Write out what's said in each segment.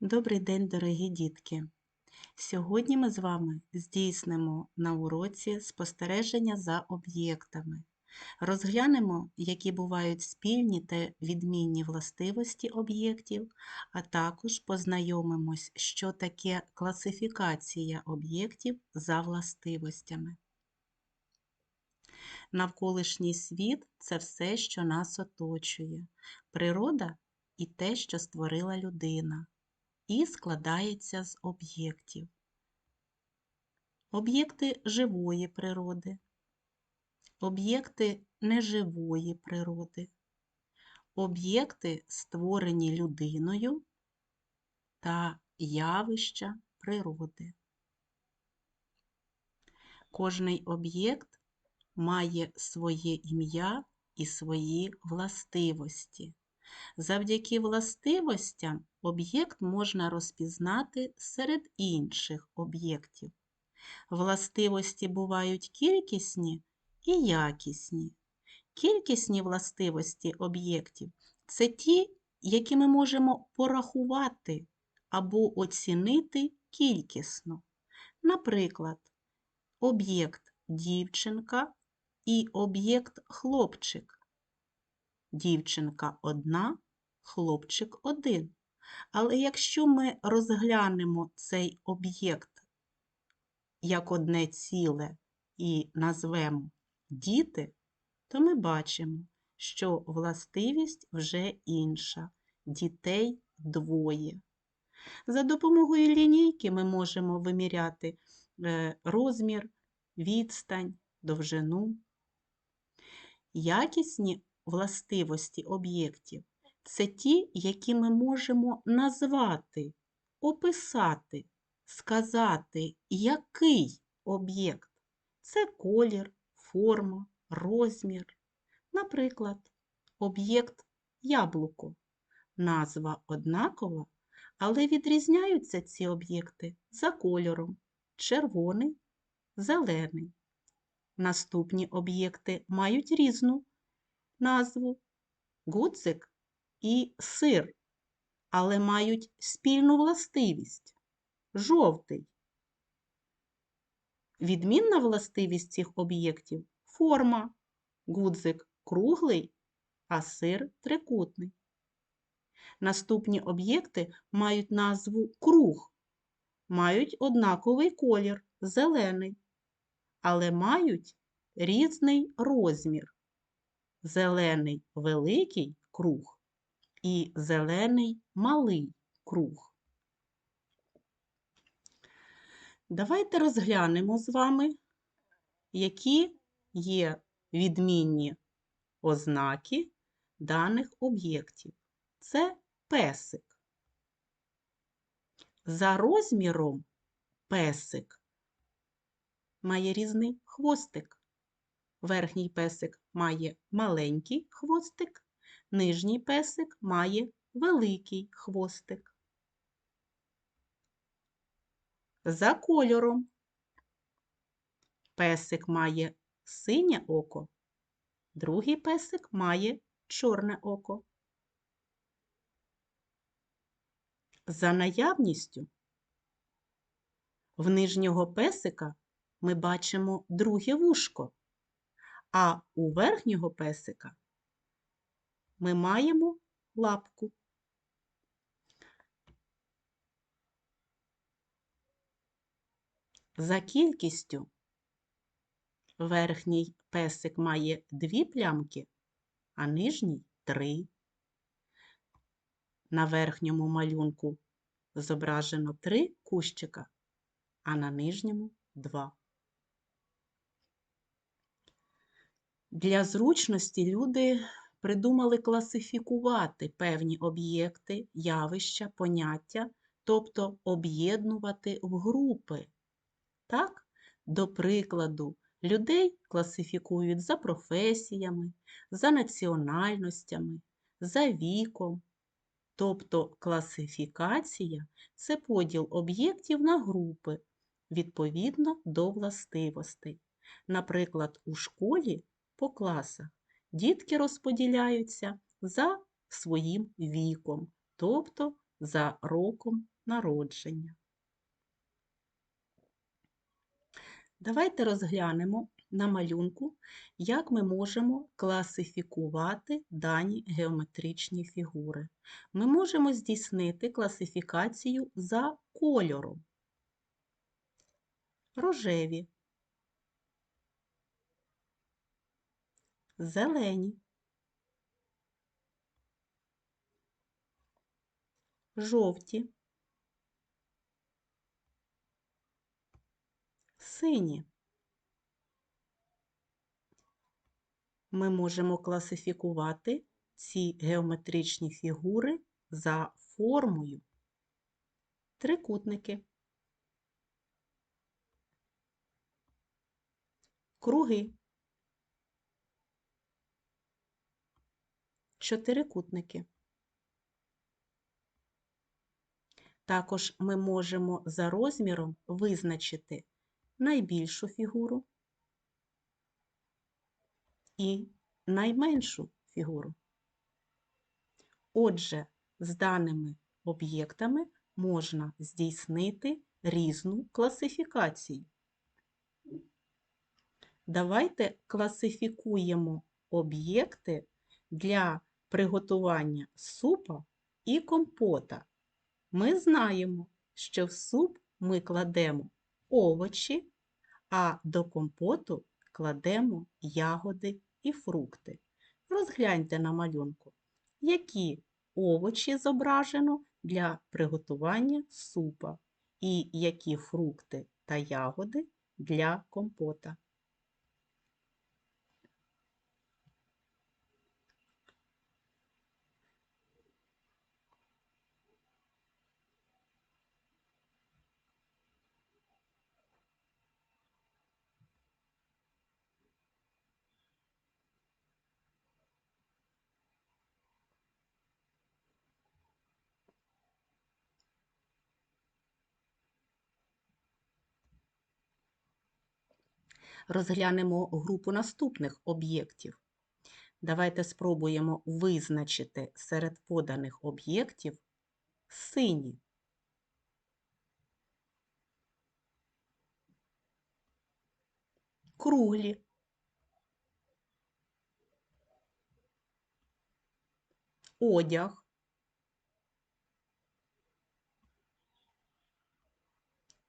Добрий день, дорогі дітки! Сьогодні ми з вами здійснимо на уроці спостереження за об'єктами. Розглянемо, які бувають спільні та відмінні властивості об'єктів, а також познайомимось, що таке класифікація об'єктів за властивостями. Навколишній світ це все, що нас оточує, природа і те, що створила людина і складається з об'єктів. Об'єкти живої природи, об'єкти неживої природи, об'єкти, створені людиною та явища природи. Кожний об'єкт має своє ім'я і свої властивості. Завдяки властивостям об'єкт можна розпізнати серед інших об'єктів. Властивості бувають кількісні і якісні. Кількісні властивості об'єктів це ті, які ми можемо порахувати або оцінити кількісно. Наприклад, об'єкт дівчинка і об'єкт хлопчик. Дівчинка одна, хлопчик один. Але якщо ми розглянемо цей об'єкт як одне ціле і назвемо діти, то ми бачимо, що властивість вже інша, дітей двоє. За допомогою лінійки ми можемо виміряти е, розмір, відстань, довжину. Якісні властивості об'єктів це ті, які ми можемо назвати, описати, сказати, який об'єкт. Це колір, форма, розмір. Наприклад, об'єкт яблуко. Назва однакова, але відрізняються ці об'єкти за кольором червоний, зелений. Наступні об'єкти мають різну назву гуцик і сир, але мають спільну властивість жовтий. Відмінна властивість цих об'єктів форма. Гудзик круглий, а сир трикутний. Наступні об'єкти мають назву круг, мають однаковий колір зелений, але мають різний розмір зелений великий круг і зелений малий круг. Давайте розглянемо з вами, які є відмінні ознаки даних об'єктів. Це песик. За розміром песик має різний хвостик. Верхній песик має маленький хвостик, нижній песик має великий хвостик. За кольором песик має синє око, другий песик має чорне око. За наявністю в нижнього песика ми бачимо друге вушко. А у верхнього песика ми маємо лапку. За кількістю верхній песик має дві плямки, а нижній три. На верхньому малюнку зображено три кущика, а на нижньому два. Для зручності люди придумали класифікувати певні об'єкти, явища, поняття, тобто об'єднувати в групи. Так, до прикладу, людей класифікують за професіями, за національностями, за віком. Тобто класифікація це поділ об'єктів на групи відповідно до властивостей. Наприклад, у школі по класах. Дітки розподіляються за своїм віком, тобто за роком народження. Давайте розглянемо на малюнку, як ми можемо класифікувати дані геометричні фігури. Ми можемо здійснити класифікацію за кольором. Рожеві, зелені, жовті, сині. Ми можемо класифікувати ці геометричні фігури за формою. Трикутники, круги, чотирикутники. Також ми можемо за розміром визначити найбільшу фігуру і найменшу фігуру. Отже, з даними об'єктами можна здійснити різну класифікацію. Давайте класифікуємо об'єкти для приготування супа і компота. Ми знаємо, що в суп ми кладемо овочі, а до компоту кладемо ягоди і фрукти. Розгляньте на малюнку, які овочі зображено для приготування супа і які фрукти та ягоди для компота. Розглянемо групу наступних об'єктів. Давайте спробуємо визначити серед поданих об'єктів сині. Круглі. Одяг.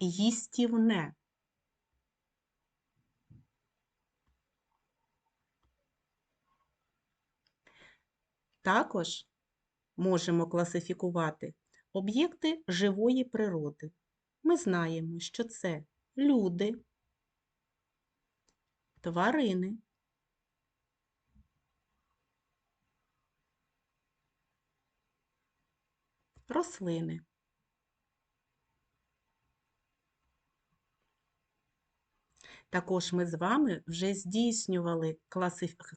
Їстівне. Також можемо класифікувати об'єкти живої природи. Ми знаємо, що це люди, тварини, рослини. Також ми з вами вже здійснювали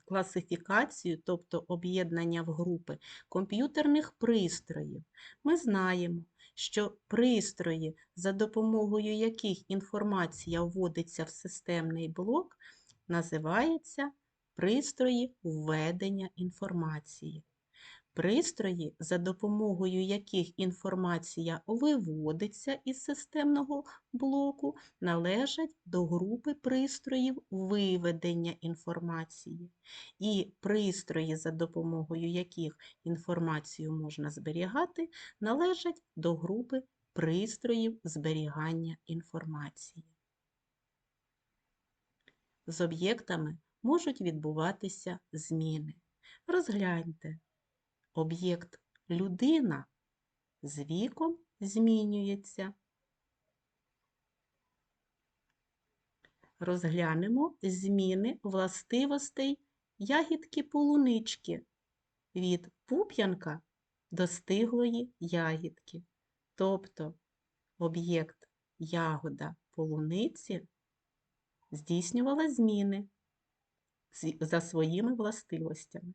класифікацію, тобто об'єднання в групи комп'ютерних пристроїв. Ми знаємо, що пристрої, за допомогою яких інформація вводиться в системний блок, називаються пристрої введення інформації. Пристрої, за допомогою яких інформація виводиться із системного блоку, належать до групи пристроїв виведення інформації. І пристрої, за допомогою яких інформацію можна зберігати, належать до групи пристроїв зберігання інформації. З об'єктами можуть відбуватися зміни. Розгляньте. Об'єкт людина з віком змінюється. Розглянемо зміни властивостей ягідки полунички від пуп'янка до стиглої ягідки. Тобто об'єкт ягода полуниці здійснювала зміни за своїми властивостями.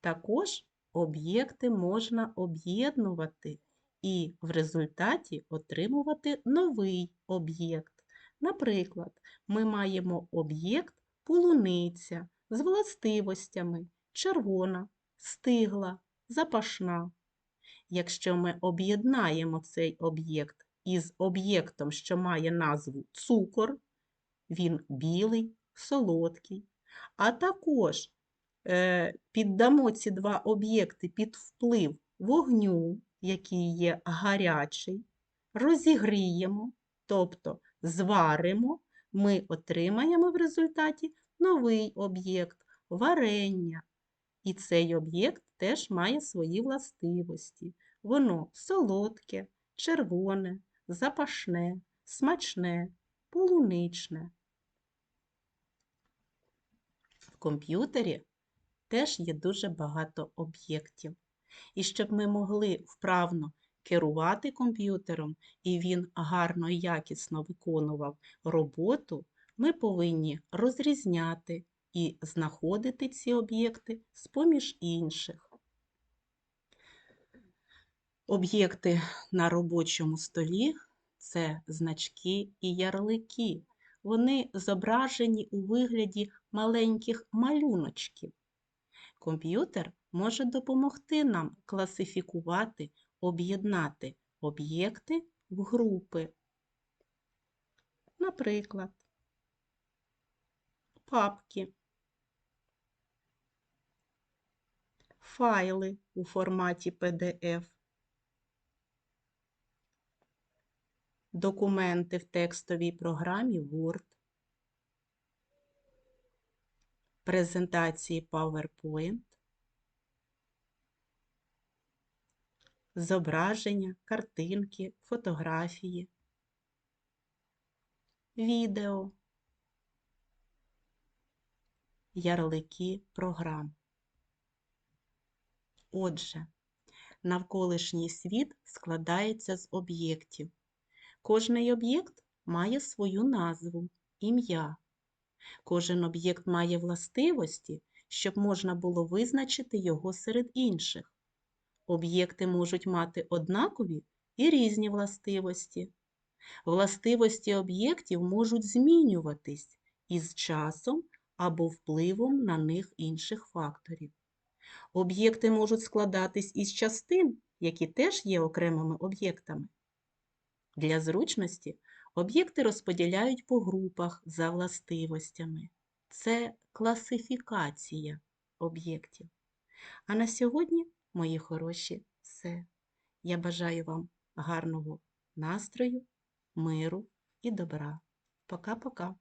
Також об'єкти можна об'єднувати і в результаті отримувати новий об'єкт. Наприклад, ми маємо об'єкт полуниця з властивостями червона, стигла, запашна. Якщо ми об'єднаємо цей об'єкт із об'єктом, що має назву цукор, він білий, солодкий. А також піддамо ці два об'єкти під вплив вогню, який є гарячий, розігріємо, тобто зваримо, ми отримаємо в результаті новий об'єкт варення. І цей об'єкт теж має свої властивості. Воно солодке, червоне, запашне, смачне, полуничне. В комп'ютері теж є дуже багато об'єктів. І щоб ми могли вправно керувати комп'ютером і він гарно і якісно виконував роботу, ми повинні розрізняти і знаходити ці об'єкти з-поміж інших. Об'єкти на робочому столі це значки і ярлики. Вони зображені у вигляді маленьких малюночків. Комп'ютер може допомогти нам класифікувати, об'єднати об'єкти в групи. Наприклад, папки, файли у форматі PDF, документи в текстовій програмі Word, презентації PowerPoint, зображення, картинки, фотографії, відео, ярлики програм. Отже, навколишній світ складається з об'єктів. Кожний об'єкт має свою назву, ім'я. Кожен об'єкт має властивості, щоб можна було визначити його серед інших. Об'єкти можуть мати однакові і різні властивості. Властивості об'єктів можуть змінюватись із часом або впливом на них інших факторів. Об'єкти можуть складатись із частин, які теж є окремими об'єктами. Для зручності об'єкти розподіляють по групах за властивостями. Це класифікація об'єктів. А на сьогодні, мої хороші, все. Я бажаю вам гарного настрою, миру і добра. Пока-пока.